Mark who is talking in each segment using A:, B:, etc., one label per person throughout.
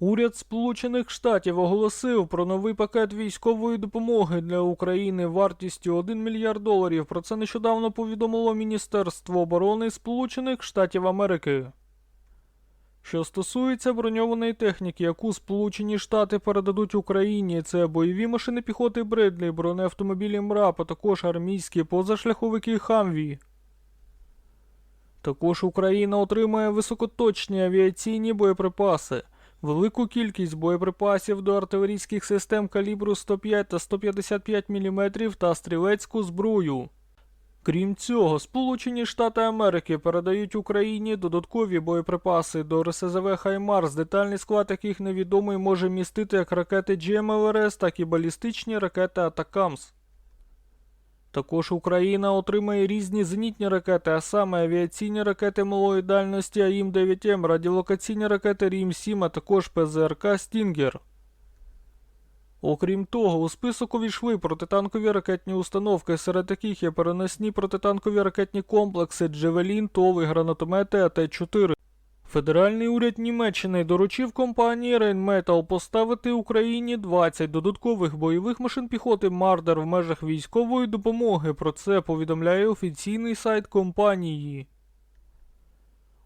A: Уряд Сполучених Штатів оголосив про новий пакет військової допомоги для України вартістю 1 мільярд доларів. Про це нещодавно повідомило Міністерство оборони Сполучених Штатів Америки. Що стосується броньованої техніки, яку Сполучені Штати передадуть Україні, це бойові машини піхоти Бредлі, бронеавтомобілі МРАП, а також армійські позашляховики Хамві. Також Україна отримає високоточні авіаційні боєприпаси, велику кількість боєприпасів до артилерійських систем калібру 105 та 155 мм та стрілецьку зброю. Крім цього, Сполучені Штати Америки передають Україні додаткові боєприпаси до РСЗВ Хаймарс, детальний склад яких невідомий може містити як ракети GMLRS, так і балістичні ракети Атакамс. Також Україна отримає різні зенітні ракети, а саме авіаційні ракети малої дальності АІМ-9М, радіолокаційні ракети Рім-7, а також ПЗРК Стінгер. Окрім того, у список увійшли протитанкові ракетні установки, серед яких є переносні протитанкові ракетні комплекси Джевелін, ТОВ гранатомети АТ-4. Федеральний уряд Німеччини доручив компанії Rheinmetall поставити Україні 20 додаткових бойових машин піхоти Мардер в межах військової допомоги. Про це повідомляє офіційний сайт компанії.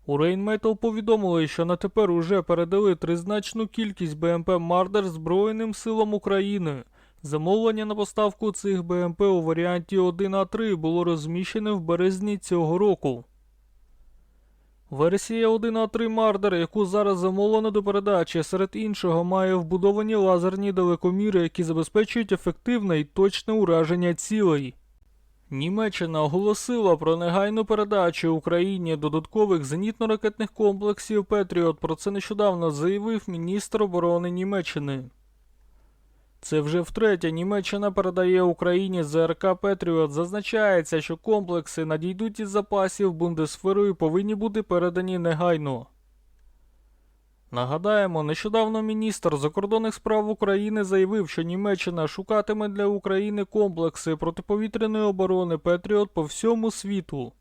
A: У Rheinmetall повідомили, що на тепер уже передали тризначну кількість БМП Мардер Збройним силам України. Замовлення на поставку цих БМП у варіанті 1А3 було розміщене в березні цього року. Версія 1А3 Мардер, яку зараз замовлено до передачі, серед іншого має вбудовані лазерні далекоміри, які забезпечують ефективне і точне ураження цілей. Німеччина оголосила про негайну передачу Україні додаткових зенітно-ракетних комплексів Петріот. Про це нещодавно заявив міністр оборони Німеччини. Це вже втретє Німеччина передає Україні ЗРК Петріот. Зазначається, що комплекси надійдуть із запасів Бундесферу і повинні бути передані негайно. Нагадаємо, нещодавно міністр закордонних справ України заявив, що Німеччина шукатиме для України комплекси протиповітряної оборони Петріот по всьому світу.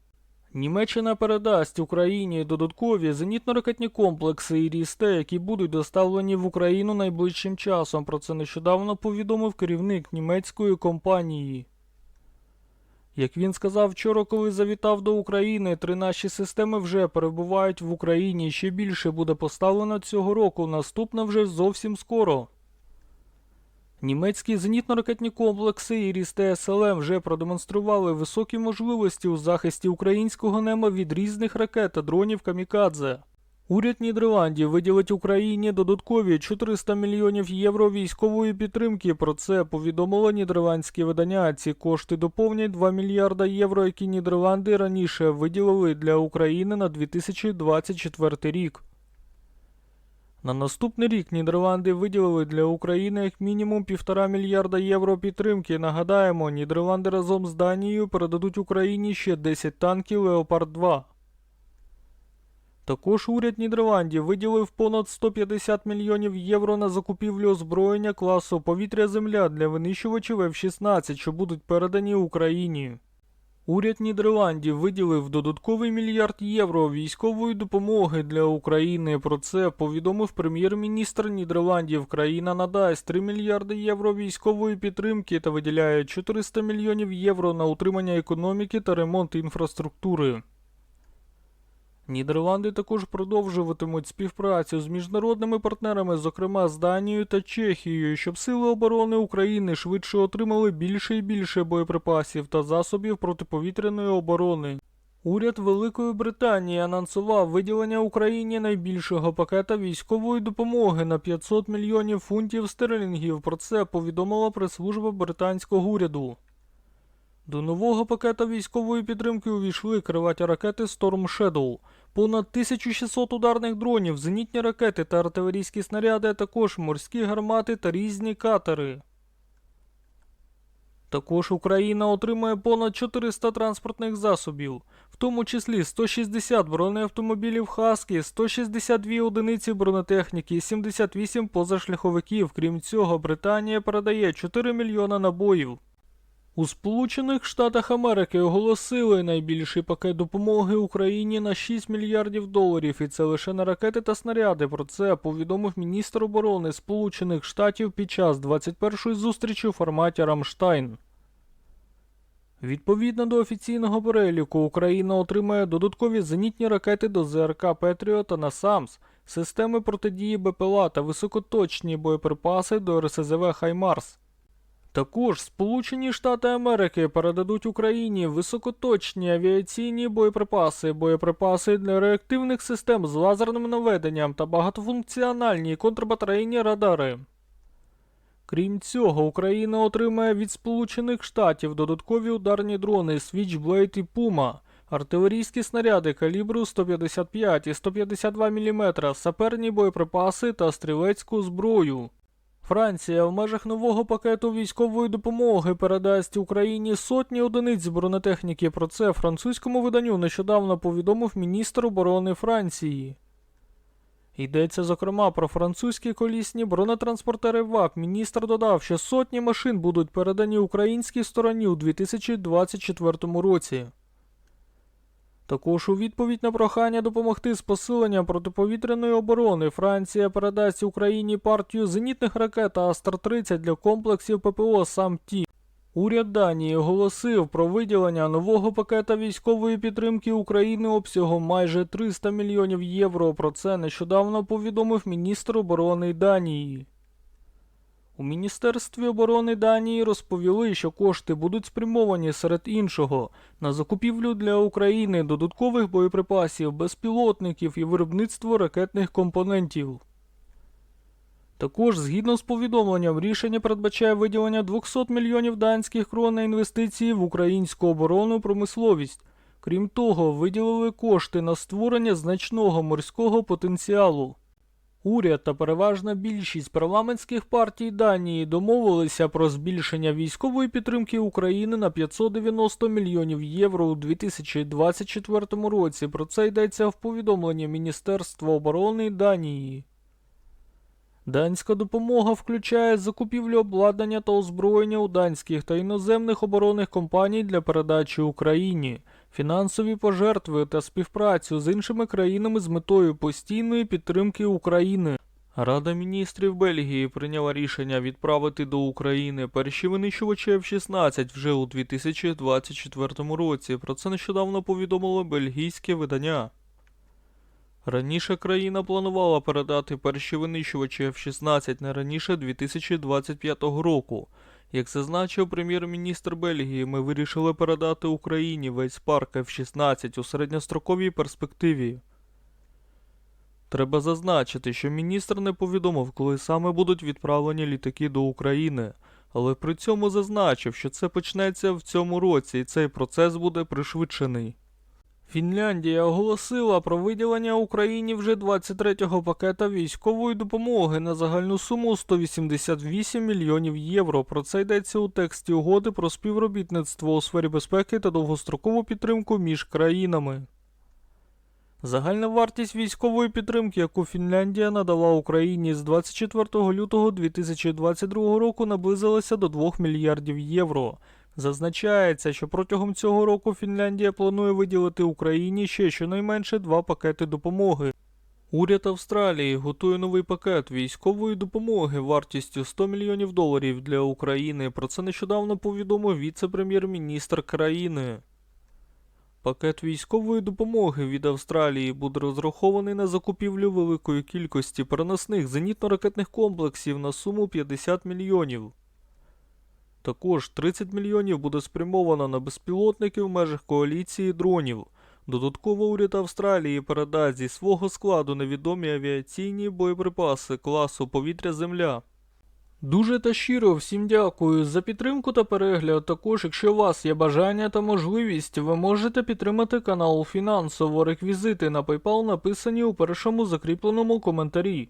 A: Німеччина передасть Україні додаткові зенітно-ракетні комплекси і рісте, які будуть доставлені в Україну найближчим часом. Про це нещодавно повідомив керівник німецької компанії. Як він сказав вчора, коли завітав до України, три наші системи вже перебувають в Україні. Ще більше буде поставлено цього року. Наступне вже зовсім скоро. Німецькі зенітно-ракетні комплекси і рісте СЛМ вже продемонстрували високі можливості у захисті українського неба від різних ракет та дронів Камікадзе. Уряд Нідерландів виділить Україні додаткові 400 мільйонів євро військової підтримки. Про це повідомило нідерландське видання. Ці кошти доповнять 2 мільярда євро, які Нідерланди раніше виділили для України на 2024 рік. На наступний рік Нідерланди виділили для України як мінімум півтора мільярда євро підтримки. Нагадаємо, Нідерланди разом з Данією передадуть Україні ще 10 танків Леопард 2. Також уряд Нідерландів виділив понад 150 мільйонів євро на закупівлю озброєння класу повітря-земля для винищувачів F-16, що будуть передані Україні. Уряд Нідерландів виділив додатковий мільярд євро військової допомоги для України. Про це повідомив прем'єр-міністр Нідерландів. Країна надасть 3 мільярди євро військової підтримки та виділяє 400 мільйонів євро на утримання економіки та ремонт інфраструктури. Нідерланди також продовжуватимуть співпрацю з міжнародними партнерами, зокрема з Данією та Чехією, щоб сили оборони України швидше отримали більше і більше боєприпасів та засобів протиповітряної оборони. Уряд Великої Британії анонсував виділення Україні найбільшого пакета військової допомоги на 500 мільйонів фунтів стерлінгів. Про це повідомила прес-служба британського уряду. До нового пакета військової підтримки увійшли криваті ракети Storm Shadow, понад 1600 ударних дронів, зенітні ракети та артилерійські снаряди, а також морські гармати та різні катери. Також Україна отримає понад 400 транспортних засобів, в тому числі 160 бронеавтомобілів Хаскі, 162 одиниці бронетехніки і 78 позашляховиків. Крім цього, Британія передає 4 мільйона набоїв. У Сполучених Штатах Америки оголосили найбільший пакет допомоги Україні на 6 мільярдів доларів, і це лише на ракети та снаряди. Про це повідомив міністр оборони Сполучених Штатів під час 21-ї зустрічі у форматі Рамштайн. Відповідно до офіційного переліку, Україна отримає додаткові зенітні ракети до ЗРК Петріо та НАСАМС, системи протидії БПЛА та високоточні боєприпаси до РСЗВ Хаймарс. Також Сполучені Штати Америки передадуть Україні високоточні авіаційні боєприпаси, боєприпаси для реактивних систем з лазерним наведенням та багатофункціональні контрбатарейні радари. Крім цього, Україна отримає від Сполучених Штатів додаткові ударні дрони Switchblade і Puma, артилерійські снаряди калібру 155 і 152 мм, саперні боєприпаси та стрілецьку зброю. Франція в межах нового пакету військової допомоги передасть Україні сотні одиниць бронетехніки. Про це французькому виданню нещодавно повідомив міністр оборони Франції. Йдеться зокрема про французькі колісні бронетранспортери ВАК. Міністр додав, що сотні машин будуть передані українській стороні у 2024 році. Також у відповідь на прохання допомогти з посиленням протиповітряної оборони Франція передасть Україні партію зенітних ракет Астр-30 для комплексів ППО «Сам-Ті». Уряд Данії оголосив про виділення нового пакета військової підтримки України обсягом майже 300 мільйонів євро. Про це нещодавно повідомив міністр оборони Данії. У Міністерстві оборони Данії розповіли, що кошти будуть спрямовані серед іншого на закупівлю для України додаткових боєприпасів, безпілотників і виробництво ракетних компонентів. Також, згідно з повідомленням, рішення передбачає виділення 200 мільйонів данських крон на інвестиції в українську оборонну промисловість. Крім того, виділили кошти на створення значного морського потенціалу. Уряд та переважна більшість парламентських партій Данії домовилися про збільшення військової підтримки України на 590 мільйонів євро у 2024 році. Про це йдеться в повідомленні Міністерства оборони Данії. Данська допомога включає закупівлю обладнання та озброєння у данських та іноземних оборонних компаній для передачі Україні, фінансові пожертви та співпрацю з іншими країнами з метою постійної підтримки України. Рада міністрів Бельгії прийняла рішення відправити до України перші винищувачі F-16 вже у 2024 році. Про це нещодавно повідомило бельгійське видання. Раніше країна планувала передати перші винищувачі F-16 не раніше 2025 року. Як зазначив прем'єр-міністр Бельгії, ми вирішили передати Україні весь парк F-16 у середньостроковій перспективі. Треба зазначити, що міністр не повідомив, коли саме будуть відправлені літаки до України, але при цьому зазначив, що це почнеться в цьому році і цей процес буде пришвидшений. Фінляндія оголосила про виділення Україні вже 23-го пакета військової допомоги на загальну суму 188 мільйонів євро. Про це йдеться у тексті угоди про співробітництво у сфері безпеки та довгострокову підтримку між країнами. Загальна вартість військової підтримки, яку Фінляндія надала Україні з 24 лютого 2022 року, наблизилася до 2 мільярдів євро. Зазначається, що протягом цього року Фінляндія планує виділити Україні ще щонайменше два пакети допомоги. Уряд Австралії готує новий пакет військової допомоги вартістю 100 мільйонів доларів для України. Про це нещодавно повідомив віце-прем'єр-міністр країни. Пакет військової допомоги від Австралії буде розрахований на закупівлю великої кількості переносних зенітно-ракетних комплексів на суму 50 мільйонів. Також 30 мільйонів буде спрямовано на безпілотники в межах коаліції дронів. Додатково уряд Австралії передасть зі свого складу невідомі авіаційні боєприпаси класу повітря-земля. Дуже та щиро всім дякую за підтримку та перегляд. Також, якщо у вас є бажання та можливість, ви можете підтримати канал фінансово. Реквізити на PayPal написані у першому закріпленому коментарі.